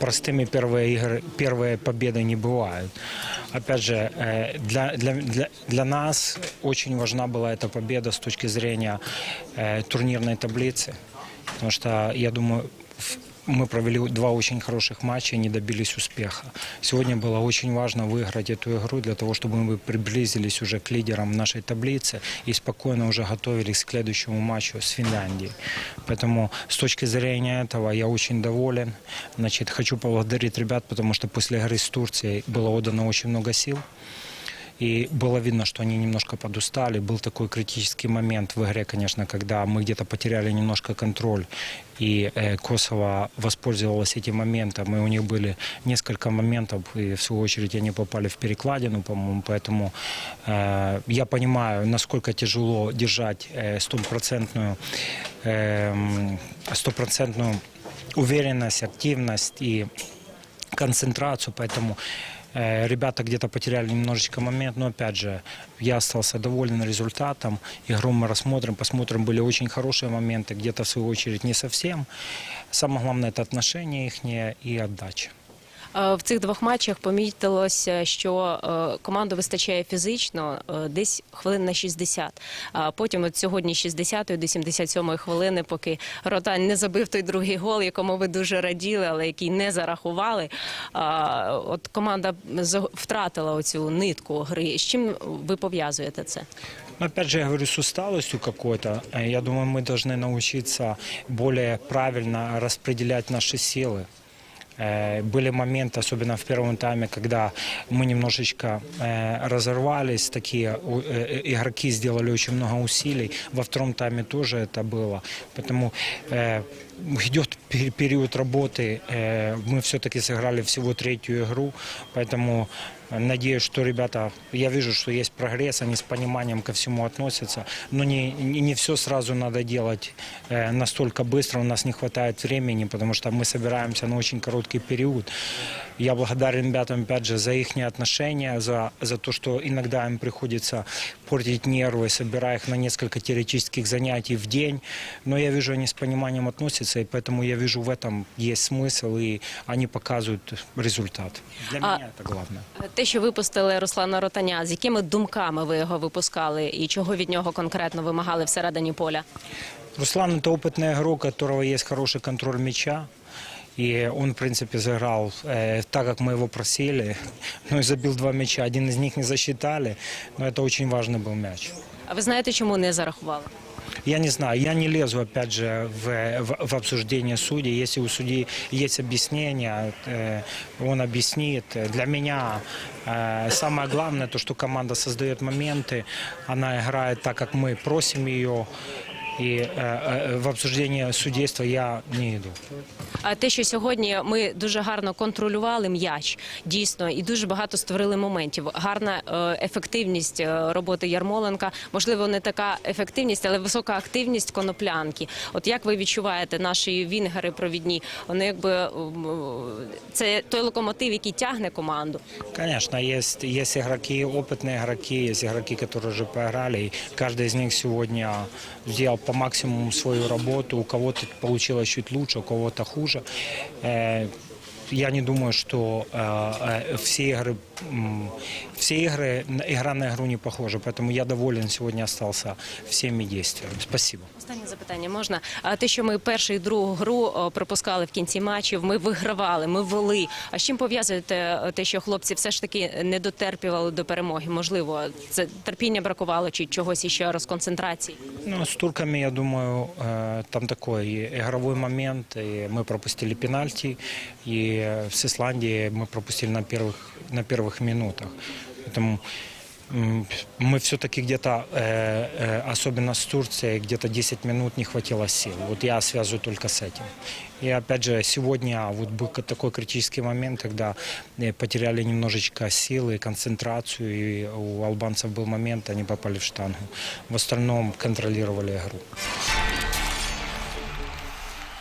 Простыми первые игры, первые победы не бывают. Опять же, э, для, для, для, для нас очень важна была эта победа с точки зрения э, турнирной таблицы. Потому что, я думаю, в- мы провели два очень хороших матча и не добились успеха. Сегодня было очень важно выиграть эту игру для того, чтобы мы приблизились уже к лидерам нашей таблицы и спокойно уже готовились к следующему матчу с Финляндией. Поэтому с точки зрения этого я очень доволен. Значит, хочу поблагодарить ребят, потому что после игры с Турцией было отдано очень много сил. И было видно, что они немножко подустали. Был такой критический момент в игре, конечно, когда мы где-то потеряли немножко контроль. И э, Косово воспользовалось этим моментом. И у них были несколько моментов. И в свою очередь они попали в перекладину, по-моему. Поэтому э, я понимаю, насколько тяжело держать э, стопроцентную эм, стопроцентную уверенность, активность и концентрацию, поэтому э, ребята где-то потеряли немножечко момент, но опять же, я остался доволен результатом. Игру мы рассмотрим, посмотрим, были очень хорошие моменты, где-то в свою очередь не совсем. Самое главное это отношения их и отдача. Е, В цих двох матчах помітилося, що е, команду вистачає фізично е, десь хвилин на 60. А потім от сьогодні з 60 до 77 хвилини, поки Ротань не забив той другий гол, якому ви дуже раділи, але який не зарахували. А, От команда з- втратила оцю нитку гри. З чим ви пов'язуєте це? Но опять же, я говорю, с усталостью какой-то. Э, Я думаю, мы должны научиться более правильно распределять наши силы. Э, Были моменты, особенно в первом тайме, когда мы немножечко э, разорвались, такие у- э, игроки сделали очень много усилий. Во втором тайме тоже это было. Поэтому э, идет пер- период работы. Э, Мы все-таки сыграли всего третью игру, поэтому э, надеюсь, что ребята, я вижу, что есть прогресс, они с пониманием ко всему относятся, но не, не, не все сразу надо делать э, настолько быстро, у нас не хватает времени, потому что мы собираемся на очень короткий период. Я благодарен ребятам, опять же, за их отношения, за, за то, что иногда им приходится портить нервы, собирая их на несколько теоретических занятий в день. Но я вижу, они с пониманием относятся, и поэтому я вижу в этом есть смысл, и они показывают результат. Для А- меня это главное. Те, що випустили Руслана Ротаня, з якими думками ви його випускали і чого від нього конкретно вимагали всередині поля? Руслан это опытный игрок, у которого есть хороший контроль мяча. И он, в принципе, сыграл э, так, как мы его просили. Ну и забил два мяча. Один из них не засчитали, но это очень важный был мяч. А ви знаєте, чому не зарахували? Я не знаю, я не лезу, опять же, в, в, в обсуждение судей. Если у судьи есть объяснение, э, он объяснит. Для меня э, самое главное, то, что команда создает моменты, она играет так, как мы просим ее. И э, э, в обсуждение судейства я не иду. А те, що сьогодні ми дуже гарно контролювали м'яч, дійсно, і дуже багато створили моментів. Гарна е, ефективність е, роботи Ярмоленка. Можливо, не така ефективність, але висока активність коноплянки. От як ви відчуваєте наші вінгери провідні? Вони якби м, це той локомотив, який тягне команду. Конечно, есть, есть игроки, опытные игроки, есть игроки, которые уже поиграли. И каждый из них сегодня сделал по максимуму свою работу. У кого-то получилось чуть лучше, у кого-то хуже Э, Я не думаю, что э, э, все игры, м, все игры, игра на игру не похожа. Поэтому я доволен сегодня остался всеми действиями. Спасибо. Останнє запитання можна. А те, що ми першу і другу гру о, пропускали в кінці матчів, ми вигравали, ми вели. А з чим пов'язуєте е, те, що хлопці все ж таки не дотерпівали до перемоги? Можливо, це терпіння бракувало чи чогось іще розконцентрації? Ну, с турками, я думаю, э, там такой игровой момент. И мы пропустили пенальти. И с Исландией мы пропустили на первых, на первых минутах. Поэтому м, мы все-таки где-то, э, э, особенно с Турцией, где-то 10 минут не хватило сил. Вот я связываю только с этим. И опять же, сегодня вот был ка- такой критический момент, когда э, потеряли немножечко силы, концентрацию, и у албанцев был момент, они попали в штангу. В остальном контролировали игру.